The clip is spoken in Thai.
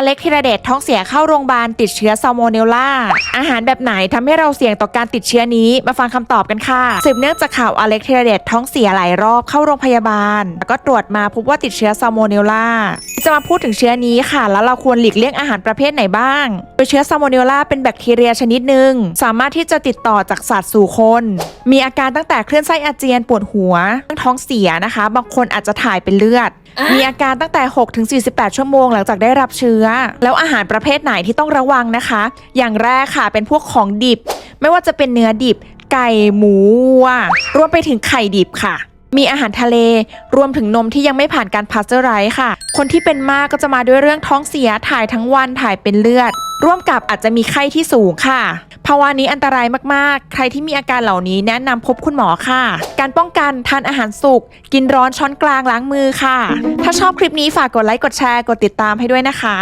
อเล็กธีรเดชท้องเสียเข้าโรงพยาบาลติดเชื้อซาโมเนลล่า อาหารแบบไหนทำให้เราเสี่ยงต่อการติดเชื้อนี้มาฟังคำตอบกันค่ะ สืบเนื่องจากข่าวอเล็กธีรเดชท้องเสียหลายรอบเข้าโรงพยาบาล แล้วก็ตรวจมาพบว่าติดเชื้อซาโมเนลล่าจะมาพูดถึงเชื้อนี้ค่ะ แล้วเราควรหลีกเลี่ยงอาหารประเภทไหนบ้าง โดยเชื้อซาโมเนลล่าเป็นแบคทีเรียชนิดหนึ่งสามารถที่จะติดต่อจากสัตว์สู่คน มีอาการตั้งแต่คลื่นไส้อาเจียนปวดหัวท้องเสียนะคะ บางคนอาจจะถ่ายเป็นเลือด มีอาการตั้งแต่ 6 ถึง 48 ชั่วโมงหลังจากได้รับเชื้อ แล้วอาหารประเภทไหนที่ต้องระวังนะคะ อย่างแรกค่ะเป็นพวกของดิบ ไม่ว่าจะเป็นเนื้อดิบ ไก่หมูวัวรวมไปถึงไข่ดิบค่ะ มีอาหารทะเล รวมถึงนมที่ยังไม่ผ่านการพาสเจอร์ไรส์ค่ะ คนที่เป็นมากก็จะมาด้วยเรื่องท้องเสียถ่ายทั้งวันถ่ายเป็นเลือด ร่วมกับอาจจะมีไข้ที่สูงค่ะภาวะนี้อันตรายมากๆ ใครที่มีอาการเหล่านี้แนะนำพบคุณหมอค่ะ การป้องกันทานอาหารสุก กินร้อนช้อนกลางล้างมือค่ะ ถ้าชอบคลิปนี้ฝากกดไลค์กดแชร์กดติดตามให้ด้วยนะคะ